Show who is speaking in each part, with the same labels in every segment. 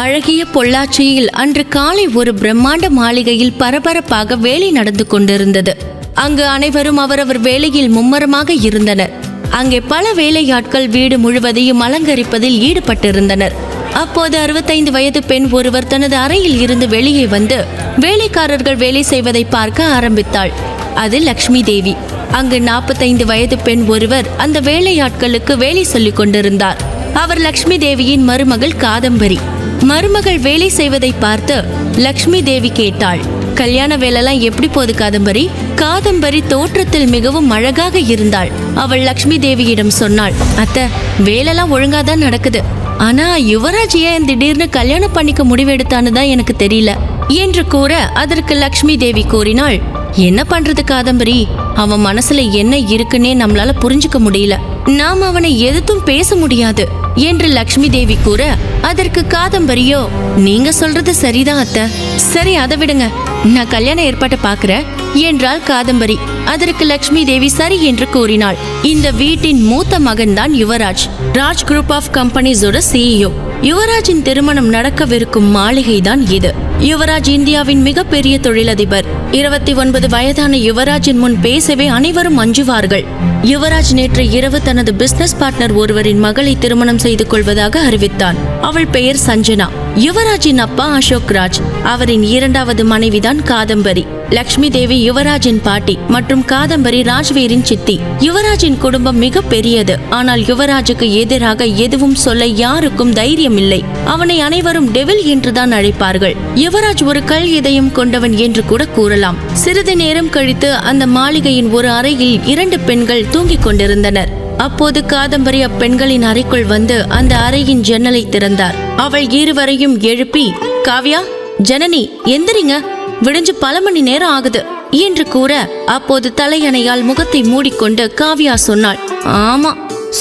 Speaker 1: அழகிய பொள்ளாச்சியில் அன்று காலை ஒரு பிரம்மாண்ட மாளிகையில் பரபரப்பாக வேலை நடந்து கொண்டிருந்தது. அங்கு அனைவரும் அவரவர் வேலையில் மும்மரமாக இருந்தனர். அங்கே பல வேலையாட்கள் வீடு முழுவதையும் அலங்கரிப்பதில் ஈடுபட்டிருந்தனர். அப்போது அறுபத்தைந்து வயது பெண் ஒருவர் தனது அறையில் இருந்து வெளியே வந்து வேலைக்காரர்கள் வேலை செய்வதை பார்க்க ஆரம்பித்தாள். அது லக்ஷ்மி தேவி. அங்கு நாற்பத்தைந்து வயது பெண் ஒருவர் அந்த வேலையாட்களுக்கு வேலை சொல்லிக் கொண்டிருந்தார். அவர் லக்ஷ்மி தேவியின் மருமகள் காதம்பரி. மருமகள் வேலை செய்வதை பார்த்து லக்ஷ்மி தேவி கேட்டாள் கல்யாண வேலைலாம் எப்படி போது காதம்பரி? காதம்பரி தோற்றத்தில் மிகவும் அழகாக இருந்தாள். அவள் லக்ஷ்மி தேவியிடம் சொன்னாள் அத்தை வேலைலாம் ஒழுங்கா தான் நடக்குது. ஆனா யுவராஜ் ஏன் திடீர்னு கல்யாணம் பண்ணிக்க முடிவெடுத்தான்னு தான் எனக்கு தெரியல. என்று கூற அதற்கு லக்ஷ்மி தேவி கூறினாள் என்ன பண்றது காதம்பரி? அவன் மனசுல என்ன இருக்குன்னே நம்மளால புரிஞ்சுக்க முடியல. நாம் அவனை எதிர்த்தும் பேச முடியாது. என்று லக்ஷ்மி தேவி கூற அதற்கு காதம்பரியோ நீங்க சொல்றது சரிதான் அத்தை. சரி அதை விடுங்க. நான் கல்யாண ஏற்பாட்டை பாக்குறேன் என்றாள் காதம்பரி. அதற்கு லக்ஷ்மி தேவி சரி என்று கூறினாள். இந்த வீட்டின் மூத்த மகன்தான் யுவராஜ். ராஜ் குரூப் ஆஃப் கம்பெனிஸோட சிஇஓ யுவராஜின் திருமணம் நடக்கவிருக்கும் மாளிகை தான் இது. யுவராஜ் இந்தியாவின் மிகப்பெரிய தொழிலதிபர். இருபத்தி ஒன்பது வயதான யுவராஜின் முன் பேசவே அனைவரும் அஞ்சுவார்கள். யுவராஜ் நேற்று இரவு தனது பிசினஸ் பார்ட்னர் ஒருவரின் மகளை திருமணம் செய்து கொள்வதாக அறிவித்தான். அவள் பெயர் சஞ்சனா. யுவராஜின் அப்பா அசோக் ராஜ். அவரின் இரண்டாவது மனைவிதான் காதம்பரி. லக்ஷ்மி தேவி யுவராஜின் பாட்டி மற்றும் காதம்பரி ராஜ்வீரின் சித்தி. யுவராஜின் குடும்பம் மிக பெரியது ஆனால் யுவராஜுக்கு எதிராக எதுவும் சொல்ல யாருக்கும் தைரியம் இல்லை அவனை அனைவரும் டெவில் என்றுதான் அழைப்பார்கள். யுவராஜ் ஒரு கல் இதயம் கொண்டவன் என்று கூட கூறலாம். சிறிது நேரம் கழித்து அந்த மாளிகையின் ஒரு அறையில் இரண்டு பெண்கள் தூங்கிக் கொண்டிருந்தனர். அப்போது காதம்பரி அப்பெண்களின் அறைக்குள் வந்து அந்த அறையின் ஜன்னலை திறந்தார். அவள் இருவரையும் எழுப்பி காவ்யா ஜனனி எந்திரிங்க. விடிஞ்சு பல மணி நேரம் ஆகுது என்று கூற அப்போது தலையணையால் முகத்தை மூடிக்கொண்டு காவ்யா சொன்னாள் ஆமா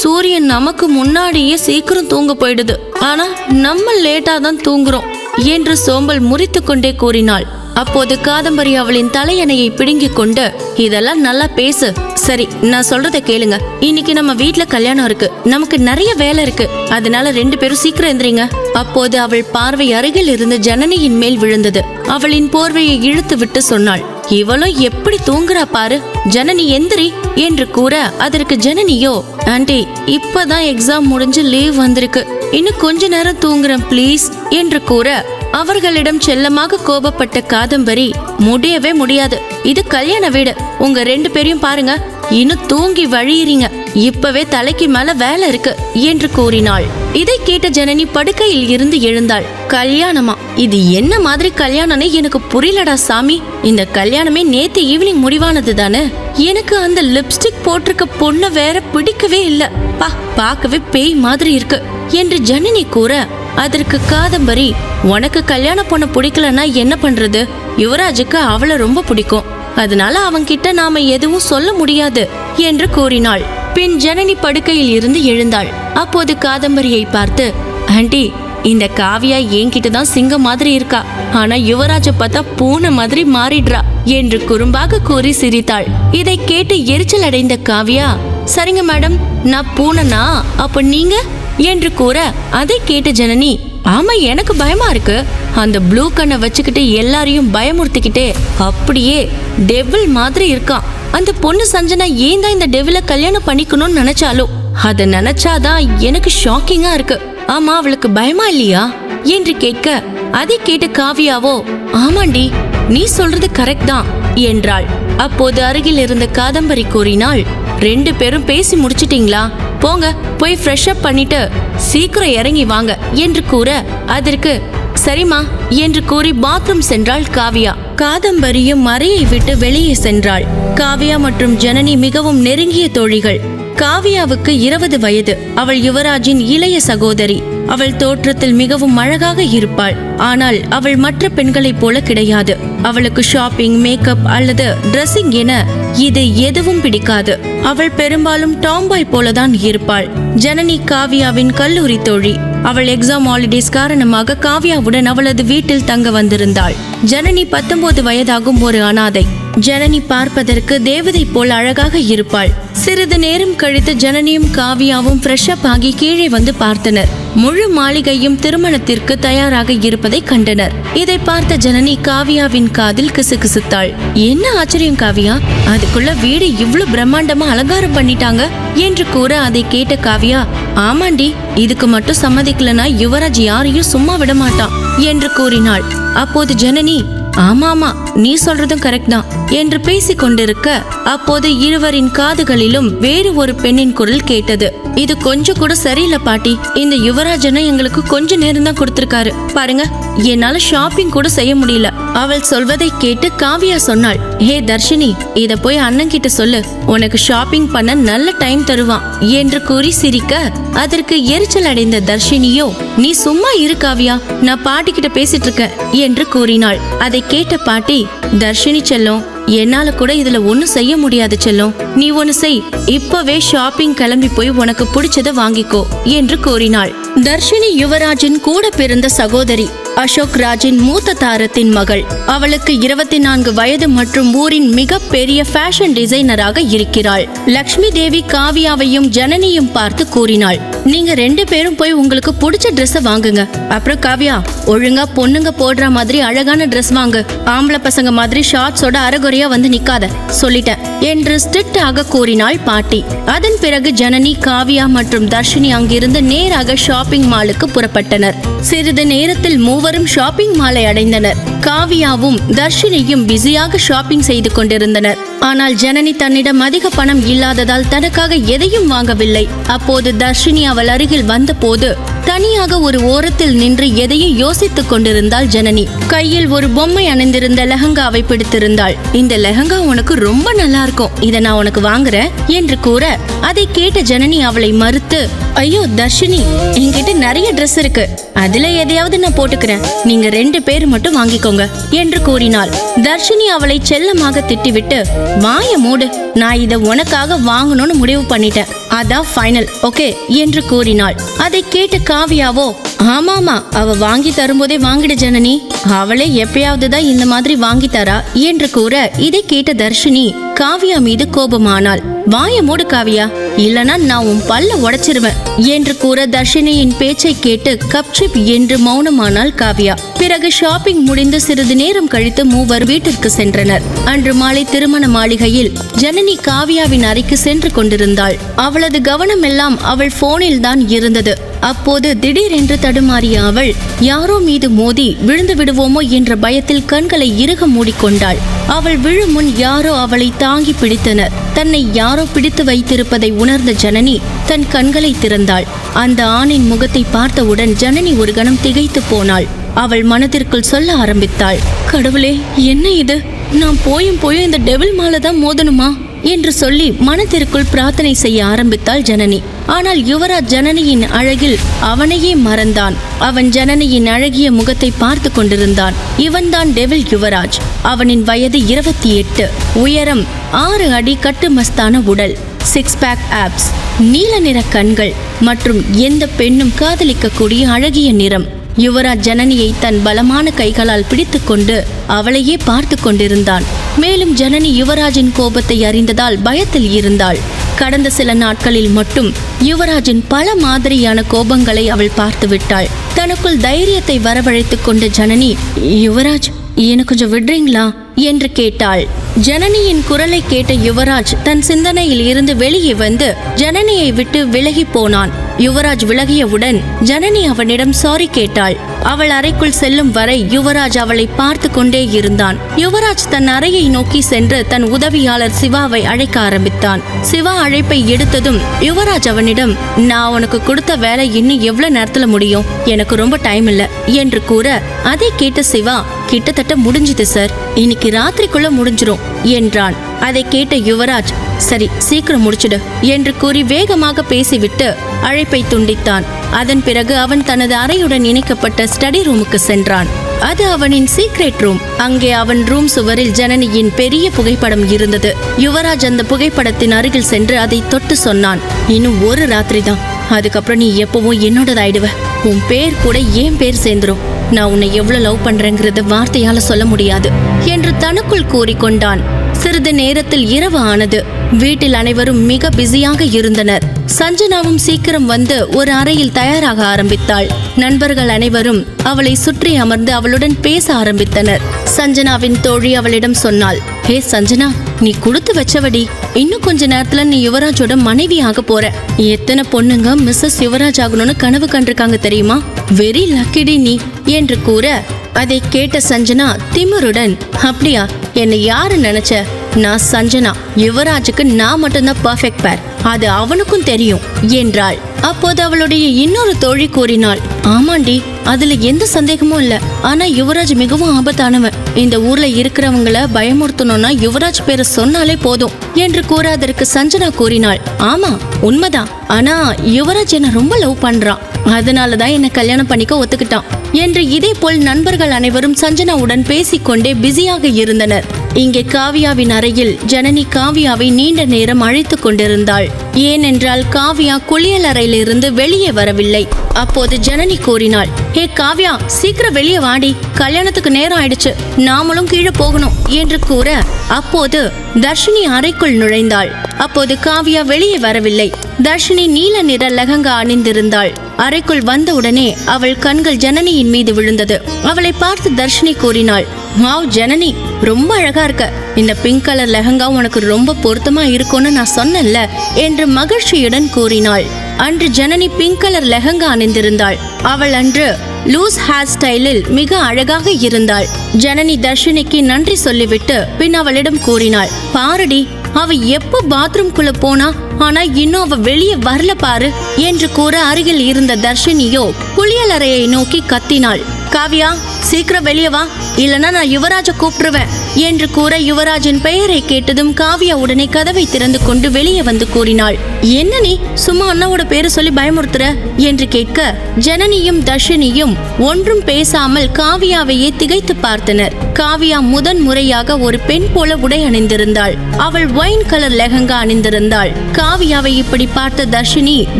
Speaker 1: சூரியன் நமக்கு முன்னாடியே சீக்கிரம் தூங்க போயிடுது. ஆனா நம்ம லேட்டா தான் தூங்குறோம். என்று சோம்பல் முறித்து கொண்டே கூறினாள். அப்போது காதம்பரி அவளின் தலையணையை பிடுங்கிக் கொண்டு இதெல்லாம் நல்லா பேசு. சரி நான் சொல்றத கேளுங்க. இன்னைக்கு நம்ம வீட்ல கல்யாணம் இருக்கு. நமக்கு நிறைய வேலை இருக்கு. அதனால ரெண்டு பேரும் சீக்கிரம் எந்திரிங்க. அப்போது அவள் பார்வை அருகில் இருந்து ஜனனியின் மேல் விழுந்தது. அவளின் போர்வையை இழுத்து விட்டு சொன்னாள் இவளும் எப்படி தூங்குறா பாரு. ஜனனி எந்திரி என்று கூற அதற்கு ஜனனியோ? ஆண்டி இப்பதான் எக்ஸாம் முடிஞ்சு லீவ் வந்திருக்கு. இன்னும் கொஞ்ச நேரம் தூங்குறேன் ப்ளீஸ் என்று கூற அவர்களிடம் செல்லமாக கோபப்பட்ட காதம்பரி முடியவே முடியாது. இது கல்யாண வீடு. உங்க ரெண்டு பேரையும் பாருங்க. இன்னும் தூங்கி வழியிறீங்க. இப்பவே தலைக்கு மேல வேலை இருக்கு என்று கூறினாள். இதை கேட்ட ஜனனி படுக்கையில் இருந்து எழுந்தாள். கல்யாணமா? இது என்ன மாதிரி கல்யாணம்னு எனக்கு புரியலடா சாமி. இந்த கல்யாணமே நேத்து ஈவினிங் முடிவானது தானே. எனக்கு அந்த லிப்ஸ்டிக் போட்டிருக்க பொண்ணை வேற பிடிக்கவே இல்ல. பா பார்க்கவே பேய் மாதிரி இருக்கு. என்று ஜனனி கூற அதற்கு காதம்பரி உனக்கு கல்யாண பொண்ணு பிடிக்கலன்னா என்ன பண்றது? யுவராஜுக்கு அவளை ரொம்ப பிடிக்கும். அதனால அவன்கிட்ட நாம எதுவும் சொல்ல முடியாது என்று கூறினாள். பின் ஜனனி படுக்கையில் இருந்து எழுந்தாள். அப்போது காதம்பரியை பார்த்து ஆண்டி இந்த காவியா என்கிட்ட தான் சிங்கம் மாதிரி இருக்கா? ஆனா யுவராஜ பார்த்தா பூனை மாதிரி மாறிடுறா என்று குறும்பாக கூறி சிரித்தாள். இதை கேட்டு எரிச்சல் அடைந்த காவியா சரிங்க மேடம் நான் பூனைனா அப்ப நீங்க? என்று கூற அதை கேட்ட ஜனனி ஆமா எனக்கு பயமா இருக்கு. அந்த ப்ளூ கண்ணை வச்சுக்கிட்டு எல்லாரையும் பயமுறுத்திக்கிட்டே அப்படியே டெவில் மாதிரி இருக்கான். அந்த பொண்ணு சஞ்சனா ஏன் தான் இந்த டெவில கல்யாணம் பண்ணிக்கணும்னு நினைச்சாலோ? அத நினைச்சாதான் எனக்கு ஷாக்கிங்கா இருக்கு. ஆமா அவளுக்கு பயமா இல்லையா? என்று கேட்க அதை கேட்ட காவியாவோ ஆமாண்டி நீ சொல்றது கரெக்ட் தான் என்றாள். அப்போது அருகில் இருந்த காதம்பரி கூறினாள் ரெண்டு பேரும் பேசி முடிச்சிட்டீங்களா? போங்க போய் ஃப்ரெஷ் அப் பண்ணிட்டு சீக்கிரம் இறங்கி வாங்க என்று கூற அதற்கு சரிம்மா என்று கூறி பாத்ரூம் சென்றாள் காவியா. காதம்பரியும் மறையை விட்டு வெளியே சென்றாள். காவியா மற்றும் ஜனனி மிகவும் நெருங்கிய தோழிகள். காவியாவுக்கு இருபது வயது. அவள் யுவராஜின் இளைய சகோதரி. அவள் தோற்றத்தில் மிகவும் அழகாக இருப்பாள். ஆனால் அவள் மற்ற பெண்களைப் போல கிடையாது. அவளுக்கு ஷாப்பிங் மேக்கப் அல்லது ட்ரெஸ்ஸிங் என இது எதுவும் பிடிக்காது. அவள் பெரும்பாலும் டாம்பாய் போலதான் இருப்பாள். ஜனனி காவியாவின் கல்லூரி தோழி. அவள் எக்ஸாம் ஹாலிடேஸ் காரணமாக காவியாவுடன் அவளது வீட்டில் தங்க வந்திருந்தாள். ஜனனி பத்தொன்பது வயதாகும் ஒரு அனாதை. ஜனனி பார்ப்பதற்கு தேவதை போல் அழகாக இருப்பாள். சிறிது நேரம் கழித்து ஜனனியும் காவியாவும் ஃப்ரெஷ் அப் ஆகி கீழே வந்து பார்த்தனர். முழு மாளிகையும் திருமணத்திற்கு தயாராக இருப்பதை கண்டனர். இதை பார்த்த ஜனனி காவியாவின் காதில் கிசுகிசுத்தாள். என்ன ஆச்சரியம் காவியா? அதுக்குள்ள வீடு இவ்வளவு பிரம்மாண்டமா அலங்காரம் பண்ணிட்டாங்க? என்று கூற அதை கேட்ட காவியா ஆமாண்டி இதுக்கு மட்டும் சம்மதிக்கலனா யுவராஜ் யாரையும் சும்மா விட மாட்டான் என்று கூறினாள். அப்போது ஜனனி ஆமாமா நீ சொல்றதும் கரெக்ட் தான். என்று பேசிக் கொண்டிருக்க அப்போது இருவரின் காதுகளிலும் வேறு ஒரு பெண்ணின் குரல் கேட்டது. இது கொஞ்சம் கூட சரியில்லை பாட்டி. இந்த யுவராஜனை எங்களுக்கு கொஞ்ச நேரம் தான் கொடுத்திருக்காரு. பாருங்க என்னால ஷாப்பிங் கூட செய்ய முடியல. அவள் சொல்வதை கேட்டு காவியா சொன்னாள் ஹே தர்ஷினி இத போய் அண்ணன் கிட்ட சொல்லு. உனக்கு ஷாப்பிங் பண்ண நல்ல டைம் தருவான் என்று கூறி சிரிக்க அதற்கு எரிச்சல் அடைந்த தர்ஷினியோ நீ சும்மா இரு காவியா நான் பாட்டி கிட்ட பேசிட்டு இருக்கேன் என்று கூறினாள். அதை கேட்ட பாட்டி தர்ஷினி செல்லம் என்னால கூட இதுல ஒண்ணும் செய்ய முடியாது செல்லம். நீ ஒன்னு செய் இப்பவே ஷாப்பிங் கிளம்பி போய் உனக்கு பிடிச்சத வாங்கிக்கோ என்று கூறினாள். தர்ஷினி யுவராஜின் கூட பிறந்த சகோதரி அசோக் ராஜின் மூத்த தாரத்தின் மகள். அவளுக்கு இருபத்தி நான்கு வயது மற்றும் ஊரின் மிக பெரிய ஃபேஷன் டிசைனராக இருக்கிறாள். லக்ஷ்மி தேவி காவியாவையும் ஜனனியும் பார்த்து கூறினாள் நீங்க ரெண்டு பேரும் போய் உங்களுக்கு பிடிச்ச ட்ரெஸ்ஸை வாங்குங்க. அப்புறம் காவியா ஒழுங்கா பொண்ணுங்க போடுற மாதிரி அழகான ட்ரெஸ் வாங்கு. ஆம்பளை பசங்க மாதிரி ஷார்ட்ஸோட அறகுறையா வந்து நிக்காத சொல்லிட்டேன். என்று ஸ்ட்ரிக்டாக கூறினாள் பாட்டி. அதன் பிறகு ஜனனி காவியா மற்றும் தர்ஷினி அங்கிருந்து நேராக ஷாப்பிங் மாலுக்கு புறப்பட்டனர். சிறிது நேரத்தில் மூவரும் ஷாப்பிங் மாலை அடைந்தனர். காவியாவும் தர்ஷினியும் பிஸியாக ஷாப்பிங் செய்து கொண்டிருந்தனர். ஆனால் ஜனனி தன்னிடம் அதிக பணம் இல்லாததால் தனக்காக எதையும் வாங்கவில்லை. அப்போது தர்ஷினி அவள் அருகில் வந்தபோது தனியாக ஒரு ஓரத்தில் நின்று எதையும் யோசித்துக் கொண்டிருந்தாள் ஜனனி. கையில் ஒரு பொம்மை அணிந்திருந்த லெஹங்காவை பிடித்திருந்தாள். இந்த லெஹங்கா உனக்கு ரொம்ப நல்லா இருக்கும் இதை நான் உனக்கு வாங்குறேன் என்று கூற அதை கேட்ட ஜனனி அவளை மறுத்து ஐயோ தர்ஷினி என்கிட்ட நிறைய ட்ரெஸ் இருக்கு. அதுல எதையாவது நான் போட்டுக்கிறேன். நீங்க ரெண்டு பேர் மட்டும் வாங்கிக்கோங்க என்று கூறினாள். தர்ஷினி அவளை செல்லமாக திட்டிவிட்டு வாய மூடு. நான் இதை உனக்காக வாங்கணும்னு முடிவு பண்ணிட்டேன். அதான் ஃபைனல் ஓகே என்று கூறினாள். அதை கேட்ட காவியாவோ ஆமாமா அவ வாங்கி தரும்போதே வாங்கிடு ஜனனி. அவளே எப்பயாவது தான் இந்த மாதிரி வாங்கி தரா என்று கூற இதை கேட்ட தர்ஷினி காவியா மீது கோபமானாள். வாய மூடு காவியா. இல்லனா நான் உன் பல்ல உடைச்சிருவேன் என்று கூற தர்ஷினியின் பேச்சை கேட்டு கப்சிப் என்று மௌனமானாள் காவியா. பிறகு ஷாப்பிங் முடிந்து சிறிது நேரம் கழித்து மூவர் வீட்டிற்கு சென்றனர். அன்று மாலை திருமண மாளிகையில் ஜனனி காவியாவின் அறைக்கு சென்று கொண்டிருந்தாள். அவளது கவனமெல்லாம் அவள் போனில் தான் இருந்தது. அப்போது திடீரென்று தடுமாறிய அவள் யாரோ மீது மோதி விழுந்து விடுவோமோ என்ற பயத்தில் கண்களை இறுக மூடிக்கொண்டாள். அவள் விழும் முன் யாரோ அவளை தாங்கி பிடித்தனர். தன்னை யாரோ பிடித்து வைத்திருப்பதை உணர்ந்த ஜனனி தன் கண்களை திறந்தாள். அந்த ஆணின் முகத்தை பார்த்தவுடன் ஜனனி ஒரு கணம் திகைத்து போனாள். அவள் மனதிற்குள் சொல்ல ஆரம்பித்தாள் கடவுளே என்ன இது? நான் போயும் போயும் இந்த டெவில் மாலை தான் மோதணுமா? என்று சொல்லி மனதிற்குள் பிரார்த்தனை செய்ய ஆரம்பித்தாள் ஜனனி. ஆனால் யுவராஜ் ஜனனியின் அழகில் அவனையே மறந்தான். அவன் ஜனனியின் அழகிய முகத்தை பார்த்து கொண்டிருந்தான். இவன்தான் டெவில் யுவராஜ். அவனின் வயது இருபத்தி எட்டு உயரம் ஆறு அடி கட்டுமஸ்தான உடல். சிக்ஸ் பேக் ஆப்ஸ் நீல நிற கண்கள் மற்றும் எந்த பெண்ணும் காதலிக்கக்கூடிய அழகிய நிறம். யுவராஜ் ஜனனியை தன் பலமான கைகளால் பிடித்துக்கொண்டு அவளையே பார்த்து கொண்டிருந்தான். மேலும் ஜனனி யுவராஜின் கோபத்தை அறிந்ததால் பயத்தில் இருந்தாள். கடந்த சில நாட்களில் மட்டும் யுவராஜின் பல மாதிரியான கோபங்களை அவள் பார்த்து விட்டாள். தனக்குள் தைரியத்தை வரவழைத்துக் கொண்ட ஜனனி யுவராஜ் எனக்கு கொஞ்சம் விடுறீங்களா? என்று கேட்டாள். ஜனனியின் குரலை கேட்ட யுவராஜ் தன் சிந்தனையில் இருந்து வெளியே வந்து ஜனனியை விட்டு விலகி போனான். யுவராஜ் விலகியவுடன் ஜனனி அவனிடம் சாரி கேட்டாள். அவள் அறைக்குள் செல்லும் வரை யுவராஜ் அவளை பார்த்து கொண்டே இருந்தான். யுவராஜ் தன் அறையை நோக்கி சென்று தன் உதவியாளர் சிவாவை அழைக்க ஆரம்பித்தான். சிவா அழைப்பை எடுத்ததும் யுவராஜ் அவனிடம் நான் உனக்கு கொடுத்த வேலை இன்னும் எவ்வளவு நேரத்துல முடியும்? எனக்கு ரொம்ப டைம் இல்ல. என்று கூற அதை கேட்ட சிவா கிட்டத்தட்ட முடிஞ்சுது சார் இன்னைக்கு ராத்திரிக்குள்ள முடிஞ்சிரும் என்றான். அதை கேட்ட யுவராஜ் சரி சீக்கிரம் முடிச்சிடு என்று கூறி வேகமாக பேசிவிட்டு அழைப்பை துண்டித்தான். அதன் பிறகு அவன் தனது அறையுடன் இணைக்கப்பட்ட ஸ்டடி ரூமுக்கு சென்றான். அது அவனின் சீக்ரெட் ரூம். அங்கே அவன் ரூம் சுவரில் ஜனனியின் பெரிய புகைப்படம் இருந்தது. யுவராஜ் அந்த புகைப்படத்தின் அருகில் சென்று அதை தொட்டு சொன்னான் இன்னும் ஒரு ராத்திரி தான் அதுக்கப்புறம் நீ எப்பவும் என்னோடதாயிடுவ. உன் பேர் கூட ஏன் பேர் சேர்ந்துரும்? நான் உன்னை எவ்வளவு லவ் பண்றேங்கிறத வார்த்தையால சொல்ல முடியாது. என்று தனக்குள் கூறிக்கொண்டான். சிறிது நேரத்தில் இரவு ஆனது. வீட்டில் அனைவரும் மிக பிஸியாக இருந்தனர். சஞ்சனாவும் சீக்கிரம் வந்து ஒரு அறையில் தயாராக ஆரம்பித்தாள். நண்பர்கள் அனைவரும் அவளை சுற்றி அமர்ந்து அவளுடன் பேச ஆரம்பித்தனர். சஞ்சனாவின் தோழி அவளிடம் சொன்னாள் ஹே சஞ்சனா நீ கொடுத்து வச்சவடி. இன்னும் கொஞ்ச நேரத்துல நீ யுவராஜோட மனைவி ஆக போற. எத்தனை பொண்ணுங்க மிஸ்ஸஸ் யுவராஜ் ஆகணும்னு கனவு கண்டிருக்காங்க தெரியுமா? வெரி லக்கிடி நீ என்று கூற அதை கேட்ட சஞ்சனா திமிருடன் அப்படியா என்னை யாரு நினைச்ச? நான் சஞ்சனா. யுவராஜுக்கு நான் மட்டும்தான் பர்ஃபெக்ட் பேர் அது அவனுக்கும் தெரியும் என்றாள். அப்போது அவளுடைய இன்னொரு தோழி கூறினாள் ஆமாண்டி அதுல எந்த சந்தேகமும் இல்ல. ஆனா யுவராஜ் மிகவும் ஆபத்தானவன். இந்த ஊர்ல இருக்கிறவங்கள பயமுறுத்தணும்னா யுவராஜ் பேரை சொன்னாலே போதும் என்று கூறாதற்கு சஞ்சனா கூறினாள் ஆமா உண்மைதான். ஆனா யுவராஜ் என்ன ரொம்ப லவ் பண்றான். அதனாலதான் என்ன கல்யாணம் பண்ணிக்க ஒத்துக்கிட்டான். என்று இதேபோல் நண்பர்கள் அனைவரும் சஞ்சனாவுடன் பேசிக்கொண்டே பிஸியாக இருந்தனர். இங்கே காவியாவின் அறையில் ஜனனி காவியாவை நீண்ட நேரம் அழைத்து கொண்டிருந்தாள். ஏனென்றால் காவியா குளியல் அறையிலிருந்து வெளியே வரவில்லை. அப்போது ஜனனி கூறினாள் ஹே காவ்யா சீக்கிரம் வெளியே வாடி. கல்யாணத்துக்கு நேரம் ஆயிடுச்சு. நாமளும் கீழே போகணும் என்று கூற அப்போது தர்ஷினி அறைக்குள் நுழைந்தாள். அப்போது காவியா வெளியே வரவில்லை. தர்ஷினி நீல நிற லெஹங்கா அணிந்திருந்தாள். அறைக்குள் வந்தவுடனே அவள் கண்கள் ஜனனியின் மீது விழுந்தது. அவளை பார்த்து தர்ஷினி கூறினாள் வாவ் ஜனனி ரொம்ப அழகா இருக்க. இந்த பிங்க் கலர் லெஹங்கா உனக்கு ரொம்ப பொருத்தமா இருக்கும்னு நான் சொன்னேன்ல என்று மகிழ்ச்சியுடன் கூறினாள். அன்று ஜனனி பிங்க் கலர் லெஹங்கா அணிந்திருந்தாள். அவள் அன்று லூஸ் ஹேர் ஸ்டைலில் மிக அழகாக இருந்தாள். ஜனனி தர்ஷினிக்கு நன்றி சொல்லிவிட்டு பின் அவளிடம் கூறினாள் பாரடி அவ எப்போ பாத்ரூம்குள்ள போனா ஆனா இன்னும் அவ வெளியே வரல பாரு என்று கூற அருகில் இருந்த தர்ஷினியோ குளியலறையை நோக்கி கத்தினாள். காவியா சீக்கிரம் வெளியே வா இல்லனா நான் யுவராஜ கூப்பிடுவேன் என்று கூற யுவராஜின் பெயரை கேட்டதும் காவியா உடனே கதவை திறந்து கொண்டு வெளியே வந்து கூறினாள். என்ன நீ சும்மா அண்ணாவோட பேரை சொல்லி பயமுறுத்துற? என்று கேட்க ஜனனியும் தர்ஷினியும் ஒன்றும் பேசாமல் காவியாவையே திகைத்து பார்த்தனர். காவியா முதன் முறையாக ஒரு பெண் போல உடை அணிந்திருந்தாள். அவள் ஒயின் கலர் லெஹங்கா அணிந்திருந்தாள். காவியாவை இப்படி பார்த்த தர்ஷினி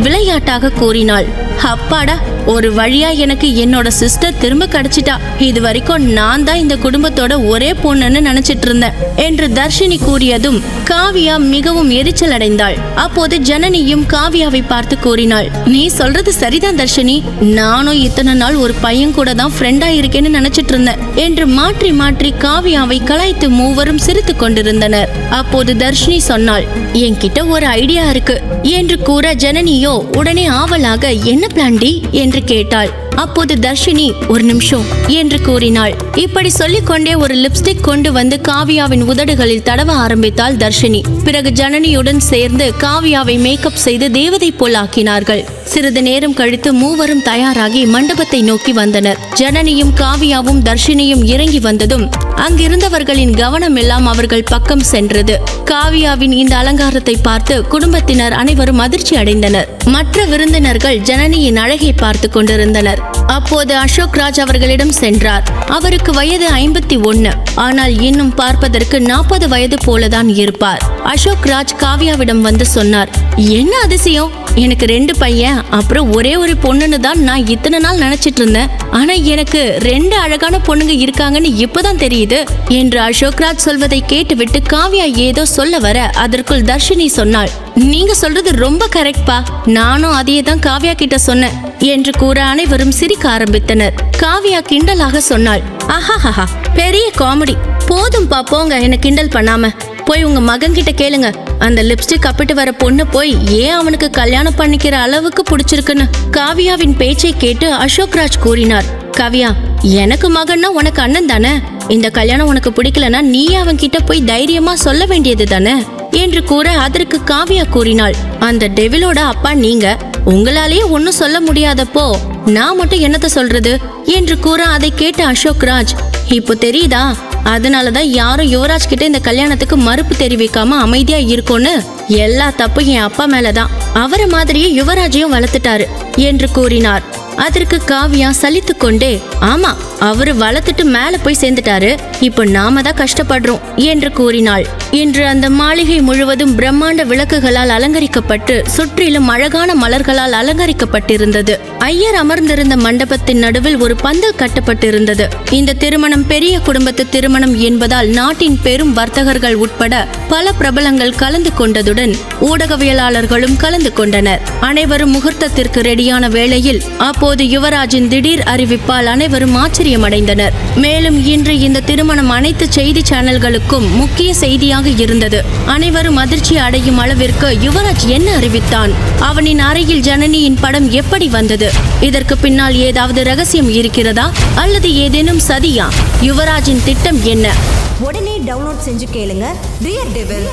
Speaker 1: விளையாட்டாக கூறினாள். அப்பாடா ஒரு வழியா எனக்கு என்னோட சிஸ்டர் திரும்ப கிடைச்சிட்டா. இது வரைக்கும் நான் தான் இந்த குடும்பத்தோட ஒரே பொண்ணுன்னு நினைச்சிட்டு இருந்தேன் என்று தர்ஷினி கூறியதும் காவியா மிகவும் எரிச்சல் அடைந்தாள். அப்போது ஜனனியும் காவியாவை பார்த்து கூறினாள் நீ சொல்றது சரிதான் தர்ஷினி. நானும் இத்தனை நாள் ஒரு பையன் கூட தான் ஃப்ரெண்டா இருக்கேன்னு நினைச்சிட்டு இருந்தேன் என்று மாற்றி மாற்றி காவியாவை கலாய்த்து மூவரும் சிரித்து கொண்டிருந்தனர். அப்போது தர்ஷினி சொன்னாள் என்கிட்ட ஒரு ஐடியா இருக்கு என்று கூற ஜனனியோ உடனே ஆவலாக என்ன பிளான்டி என்று கேட்டாள். அப்போது தர்ஷினி ஒரு நிமிஷம் என்று கூறினாள். இப்படி சொல்லிக்கொண்டே ஒரு லிப்ஸ்டிக் கொண்டு வந்து காவியாவின் உதடுகளில் தடவ ஆரம்பித்தாள் தர்ஷினி. பிறகு ஜனனியுடன் சேர்ந்து காவியாவை மேக்கப் செய்து தேவதை போல் ஆக்கினார்கள். சிறிது நேரம் கழித்து மூவரும் தயாராகி மண்டபத்தை நோக்கி வந்தனர். ஜனனியும் காவியாவும் தர்ஷினியும் இறங்கி வந்ததும் அங்கிருந்தவர்களின் கவனம் எல்லாம் அவர்கள் பக்கம் சென்றது. காவியாவின் இந்த அலங்காரத்தை பார்த்து குடும்பத்தினர் அனைவரும் அதிர்ச்சி அடைந்தனர். மற்ற விருந்தினர்கள் ஜனனியின் அழகை பார்த்து கொண்டிருந்தனர். அப்போது அசோக் ராஜ் அவர்களிடம் சென்றார். அவருக்கு வயது ஐம்பத்தி ஒன்னு. ஆனால் இன்னும் பார்ப்பதற்கு நாற்பது வயது போலதான் இருப்பார். அசோக் ராஜ் காவ்யாவிடம் வந்து சொன்னார் என்ன அதிசயம்? எனக்கு ரெண்டு பையன் அப்புறம் ஒரே ஒரு பொண்ணுன்னு தான் நான் இத்தனை நாள் நினைச்சிட்டு இருந்தேன். ஆனா எனக்கு ரெண்டு அழகான பொண்ணுங்க இருக்காங்கன்னு இப்பதான் தெரியுது என்று அசோக்ராஜ் சொல்வதை கேட்டுவிட்டு காவ்யா ஏதோ சொல்ல வர அதற்குள் தர்ஷினி சொன்னாள். நீங்க சொல்றது ரொம்ப கரெக்ட்பா நானும் அதையே தான் காவ்யா கிட்ட சொன்னேன் என்று கூற அனைவரும் சிரிக்க ஆரம்பித்தனர். காவ்யா கிண்டலாக சொன்னாள் ஆஹாஹா பெரிய காமெடி போதும்பா போங்க என்ன கிண்டல் பண்ணாம. போய் உங்க மகன் கிட்ட கேளுங்க. அந்த லிப்ஸ்டிக் அப்பிட்டு வர பொண்ணு போய் ஏன் அவனுக்கு கல்யாணம் பண்ணிக்கிற அளவுக்கு பிடிச்சிருக்குன்னு காவியாவின் பேச்சை கேட்டு அசோக்ராஜ் கூறினார். காவியா எனக்கு மகன்னா உனக்கு அண்ணன் தானே? இந்த கல்யாணம் உனக்கு பிடிக்கலனா நீ அவன் கிட்ட போய் தைரியமா சொல்ல வேண்டியது தானே? என்று கூற அதற்கு காவியா கூறினாள். அந்த டெவிலோட அப்பா நீங்க. உங்களாலேயே ஒன்னும் சொல்ல முடியாதப்போ நான் மட்டும் என்னத்த சொல்றது? என்று கூற அதை கேட்ட அசோக் ராஜ் இப்போ தெரியுதா? அதனால தான் யாரும் யுவராஜ் கிட்ட இந்த கல்யாணத்துக்கு மறுப்பு தெரிவிக்காம அமைதியா இருக்கும்னு எல்லா தப்பும் என் அப்பா மேலதான். அவரை மாதிரியே யுவராஜையும் வளர்த்துட்டாரு என்று கூறினார். அதற்கு காவியா சலித்து கொண்டே ஆமா அவரு வளர்த்துட்டு மேல போய் சேர்ந்துட்டாரு. இப்போ நாம தான் கஷ்டப்படுறோம் என்று கூறினாள். இன்று அந்த மாளிகை முழுவதும் பிரம்மாண்ட விளக்குகளால் அலங்கரிக்கப்பட்டு சுற்றிலும் அழகான மலர்களால் அலங்கரிக்கப்பட்டிருந்தது. ஐயர் அமர்ந்திருந்த மண்டபத்தின் நடுவில் ஒரு பந்தல் கட்டப்பட்டிருந்தது. இந்த திருமணம் பெரிய குடும்பத்து திருமணம் என்பதால் நாட்டின் பெரும் வர்த்தகர்கள் உட்பட பல பிரபலங்கள் கலந்து கொண்டதுடன் ஊடகவியலாளர்களும் கலந்து கொண்டனர். அனைவரும் முகூர்த்தத்திற்கு ரெடியான வேளையில் அப்போது யுவராஜின் திடீர் அறிவிப்பால் அனைவரும் ஆச்சரியமடைந்தனர். மேலும் இன்று இந்த திருமணம் அனைத்து செய்தி சேனல்களுக்கும் முக்கிய செய்தியாக இருந்தது. அனைவரும் அதிர்ச்சி அடையும் அளவிற்கு யுவராஜ் என்ன அறிவித்தான்? அவனின் அறையில் ஜனனியின் படம் எப்படி வந்தது? இதற்கு பின்னால் ஏதாவது ரகசியம் இருக்கிறதா? அல்லது ஏதேனும் சதியா? யுவராஜின் திட்டம் என்ன?
Speaker 2: உடனே டவுன்லோட் செஞ்சு கேளுங்க. Dear devil